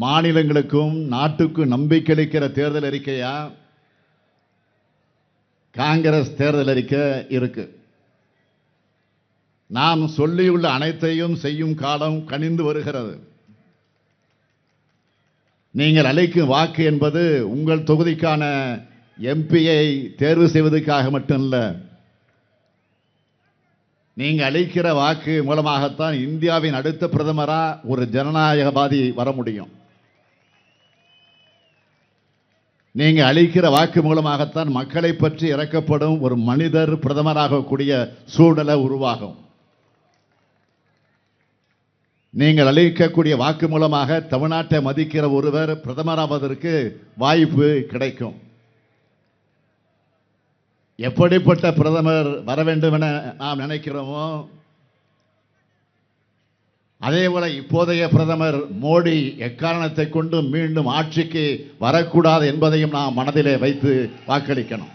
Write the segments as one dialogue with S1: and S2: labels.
S1: மாநிலங்களுக்கும் நாட்டுக்கும் நம்பிக்கை அளிக்கிற தேர்தல் அறிக்கையா? காங்கிரஸ் தேர்தல் அறிக்கை இருக்கு. நாம் சொல்லியுள்ள அனைத்தையும் செய்யும் காலம் கனிந்து வருகிறது. நீங்கள் அளிக்கும் வாக்கு என்பது உங்கள் தொகுதிக்கான எம்பியை தேர்வு செய்வதற்காக மட்டும் இல்லை நீங்கள் அளிக்கிற வாக்கு மூலமாகத்தான் இந்தியாவின் அடுத்த பிரதமராக ஒரு ஜனநாயகவாதி வர முடியும். நீங்கள் அளிக்கிற வாக்கு மூலமாகத்தான் மக்களை பற்றி இறக்கப்படும் ஒரு மனிதர் பிரதமராகக்கூடிய சூழலை உருவாகும். நீங்கள் அளிக்கக்கூடிய வாக்கு மூலமாக தமிழ்நாட்டை மதிக்கிற ஒருவர் பிரதமராவதற்கு வாய்ப்பு கிடைக்கும். எப்படிப்பட்ட பிரதமர் வர வேண்டும் என நாம் நினைக்கிறோமோ அதே போல இப்போதைய பிரதமர் மோடி எக்காரணத்தை கொண்டு மீண்டும் ஆட்சிக்கு வரக்கூடாது என்பதையும் நாம் மனதிலே வைத்து வாக்களிக்கணும்.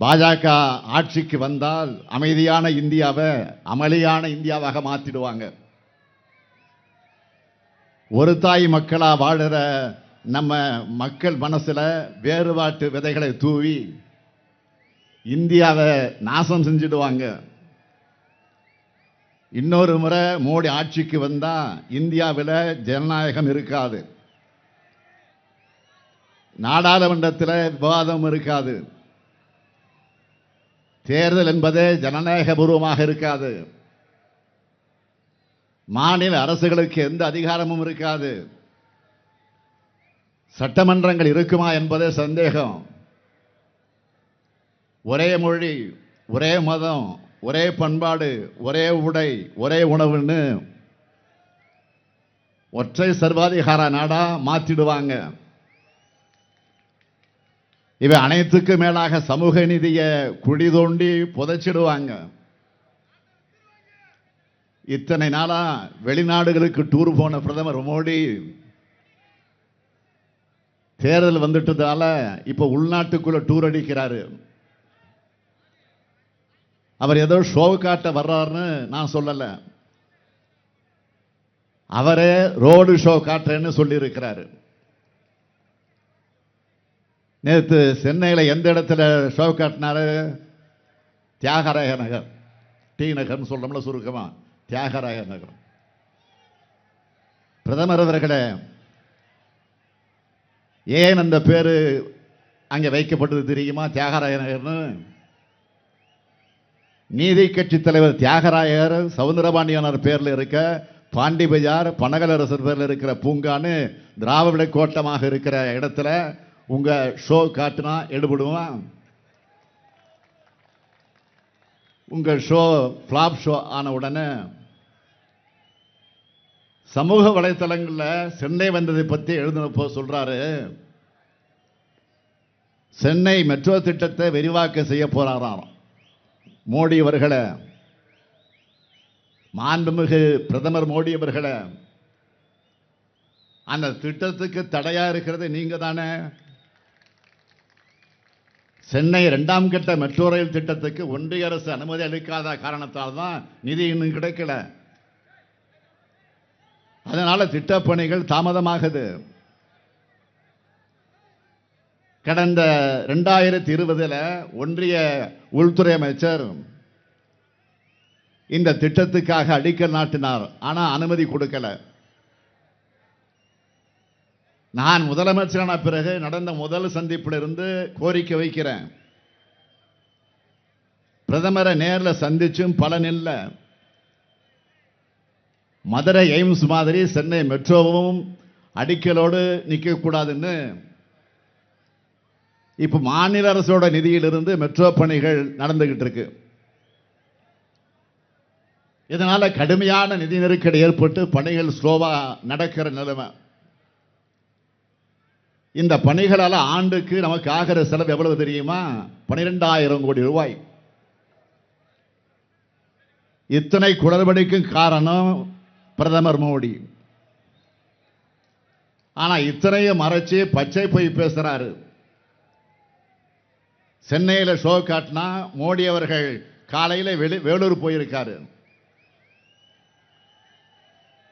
S1: பாஜக ஆட்சிக்கு வந்தால் அமைதியான இந்தியாவை அமளியான இந்தியாவாக மாற்றிடுவாங்க ஒரு தாய் மக்களாக வாழ்கிற நம்ம மக்கள் மனசில் வேறுபாட்டு விதைகளை தூவி இந்தியாவை நாசம் செஞ்சிடுவாங்க. இன்னொரு முறை மோடி ஆட்சிக்கு வந்தால் இந்தியாவில் ஜனநாயகம் இருக்காது. நாடாளுமன்றத்தில் விவாதம் இருக்காது. தேர்தல் என்பதே ஜனநாயக பூர்வமாக இருக்காது. மாநில அரசுகளுக்கு எந்த அதிகாரமும் இருக்காது. சட்டமன்றங்கள் இருக்குமா என்பதே சந்தேகம். ஒரே மொழி ஒரே மதம் ஒரே பண்பாடு ஒரே உடை ஒரே உணவுன்னு ஒற்றை சர்வாதிகார நாடா மாத்திடுவாங்க. இவை அனைத்துக்கும் மேலாக சமூக நிதியை குழி தோண்டி புதைச்சிடுவாங்க. இத்தனை நாளா வெளிநாடுகளுக்கு டூர் போன பிரதமர் மோடி தேர்தல் வந்துட்டதால இப்போ உள்நாட்டுக்குள்ள டூர் அடிக்கிறாரு. அவர் ஏதோ ஷோ காட்ட வர்றாருன்னு நான் சொல்லல. அவரே ரோடு ஷோ காட்டுறேன்னு சொல்லியிருக்கிறாரு. நேற்று சென்னையில் எந்த இடத்துல ஷோ காட்டினாரு? தியாகராய நகர். டி நகர்னு சொல்றோம்ல சுருக்கமா. தியாகராய நகர். பிரதமர் அவர்களே ஏன் அந்த பேர் அங்கே வைக்கப்பட்டது தெரியுமா? தியாகராய நகர்னு நீதி கட்சி தலைவர் தியாகராயர் சவுந்தரபாண்டியனார் பேரில் இருக்க பாண்டி பஜார் பனகலரசர் பேரில் இருக்கிற பூங்கான்னு திராவிட கோட்டமாக இருக்கிற இடத்துல உங்கள் ஷோ காட்டினா எடுபடுவோம் உங்கள் ஷோ ஃப்ளாப் ஷோ ஆன உடனே சமூக வலைத்தளங்களில் சென்னை வந்ததை பற்றி எழுதினப்போ சொல்கிறாரு சென்னை மெட்ரோ திட்டத்தை விரிவாக்கம் செய்ய போகிறாராம் மோடி அவர்களை மாண்புமிகு பிரதமர் மோடி அவர்களை அந்த திட்டத்துக்கு தடையாக இருக்கிறது நீங்கள் தானே. சென்னை ரெண்டாம் கட்ட மெட்ரோ ரயில் திட்டத்துக்கு ஒன்றிய அரசு அனுமதி அளிக்காத காரணத்தால் தான் நிதி இன்னும் கிடைக்கல. அதனால திட்டப்பணிகள் தாமதமாகுது. கடந்த ரெண்டாயிரத்தி இருபதில் ஒன்றிய உள்துறை அமைச்சர் இந்த திட்டத்துக்காக அடிக்கல் நாட்டினார். ஆனால் அனுமதி கொடுக்கல. நான் முதலமைச்சரான பிறகு நடந்த முதல் சந்திப்பில் இருந்து கோரிக்கை வைக்கிறேன். பிரதமரை நேரில் சந்திச்சும் பலன் இல்லை. மதுரை எய்ம்ஸ் மாதிரி சென்னை மெட்ரோவும் அடிக்கலோடு நிற்கக்கூடாதுன்னு இப்போ மாநில அரசோட நிதியிலிருந்து மெட்ரோ பணிகள் நடந்துகிட்டு இருக்கு. இதனால் கடுமையான நிதி நெருக்கடி ஏற்பட்டு பணிகள் ஸ்லோவாக நடக்கிற நிலைமை. இந்த பணிகளால் ஆண்டுக்கு நமக்கு ஆகிற செலவு எவ்வளவு தெரியுமா? பனிரெண்டாயிரம் கோடி ரூபாய். இத்தனை குளறுபடிக்கும் காரணம் பிரதமர் மோடி. ஆனால் இத்தனையும் மறைச்சு பச்சை போய் பேசுகிறாரு சென்னையில் ஷோ காட்டினா மோடி அவர்கள் காலையில் வெளி வேலூர் போயிருக்காரு.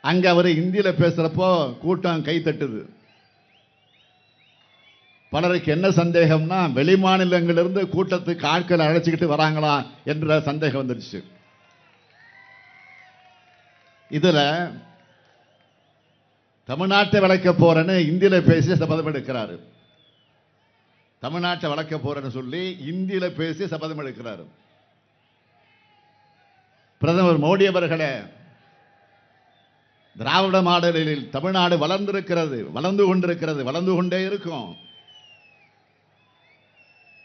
S1: அங்கே அவர் இந்தியில் பேசுகிறப்போ கூட்டம் கை தட்டுது. பலருக்கு என்ன சந்தேகம்னா வெளி மாநிலங்களிலிருந்து கூட்டத்துக்கு ஆட்களை அழைச்சிக்கிட்டு வராங்களா என்ற சந்தேகம் வந்துருச்சு. இதுல தமிழ்நாட்டை வளர்க்க போறேன்னு இந்தியில பேசி சபதம் எடுக்கிறாரு. தமிழ்நாட்டை வளர்க்க போறேன்னு சொல்லி இந்தியில பேசி சபதம் எடுக்கிறாரு. பிரதமர் மோடி அவர்களே திராவிட மாடலில் தமிழ்நாடு வளர்ந்திருக்கிறது வளர்ந்து கொண்டிருக்கிறது வளர்ந்து கொண்டே இருக்கும்.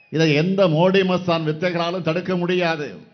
S1: இதை எந்த மோடி மஸ்தான் வித்தைகளாலும் தடுக்க முடியாது.